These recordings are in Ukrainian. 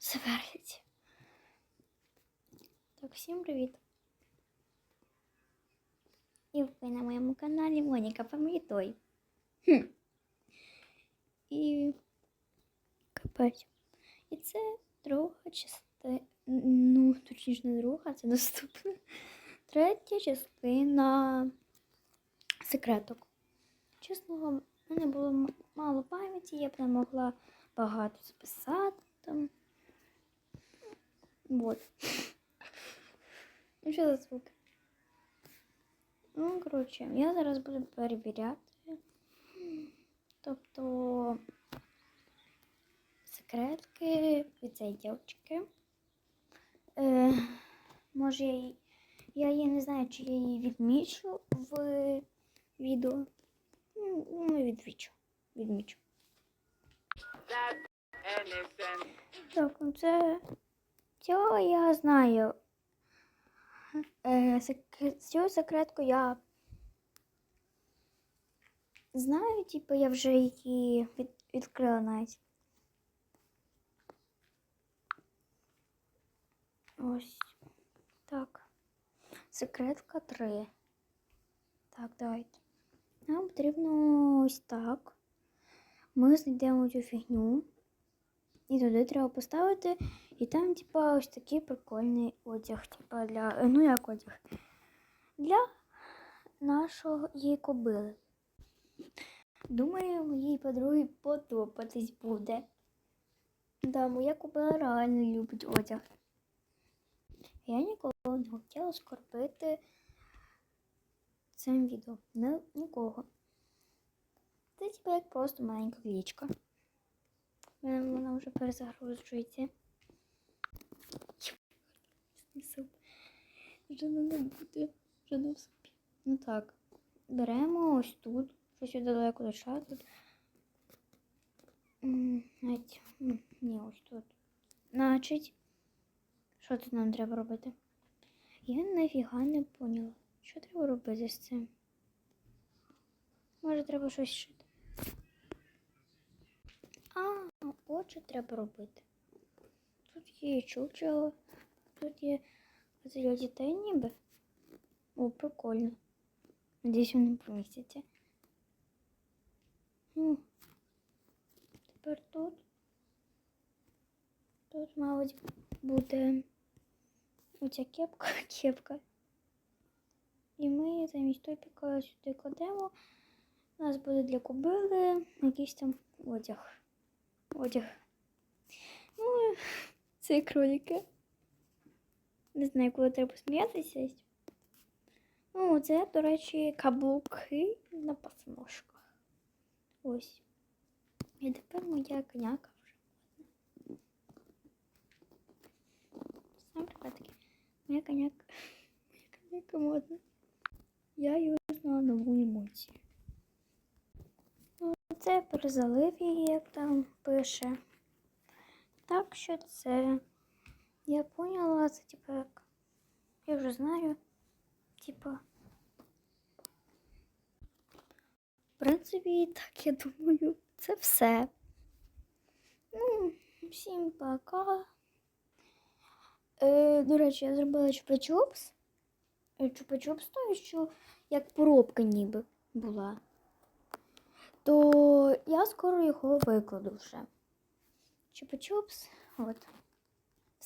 Завершить. Так, всім привіт. І ви на моєму каналі Моніка Family Хм. І капець. І це друга частина. Ну, точніше, не друга, це наступна. Третя частина секреток. Чесно, в мене було мало пам'яті, я б не могла багато записати там. Вот. Ну, що за звук? Ну, коротше, я зараз буду перевіряти. Тобто секретки від цієї дівчинки. Е, може, я, її- я її не знаю, чи я її відмічу в відео. Ну, Ну, відмічу. Відмічу. Так, ну це цього я знаю. Е. Цю секретку я знаю, типу я вже її від... відкрила навіть. Ось так. Секретка 3. Так, давайте. Нам потрібно ось так. Ми знайдемо цю фігню. І туди треба поставити. І там, типа, ось такий прикольний одяг. Типа для. Ну як одяг? Для нашого її кобили. Думаю, моїй подругі подобатись буде. Да, моя кобила реально любить одяг. Я ніколи не хотіла скорбити цим відео. Не, нікого. Це типа як просто маленька клічка. Вона вже перезагружується. Суп. Вже не буде. Вже не в супі. Ну так. Беремо ось тут. Щось далеко лиша тут. Навіть. Ні, ось тут. Значить. Що тут нам треба робити? Я нафіга не поняла. Що треба робити з цим? Може, треба щось шити. А, очі треба робити. Тут є чучело, тут є для дітей ніби. О, прикольно. Надіюсь, вони помістяться. Тепер тут. Тут, мабуть, буде оця кепка, кепка. І ми замість топіка сюди кладемо. У нас буде для кобили якийсь там одяг. Одяг. Ну, це кролики. Не знаю, коли треба сміятися. Ну, це, до речі, каблуки на пасмошках. Ось. І тепер моя коняка вже. Сам. Моя коняка. Моя коняка модна. Я її узнала нову емоцію. Ну, Це перезалив її, як там пише. Так що це. Я поняла, це типу як. Я вже знаю. Типа. В принципі, так я думаю, це все. Ну, всім пока. Е, до речі, я зробила чупа-чупс. Е, Чупа-чупс той, що як поробка ніби була. То я скоро його викладу вже. Чупа-чупс. От.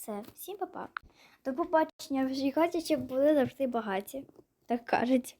Все, всім па-па. До побачення. В щоб були завжди багаті. Так кажуть.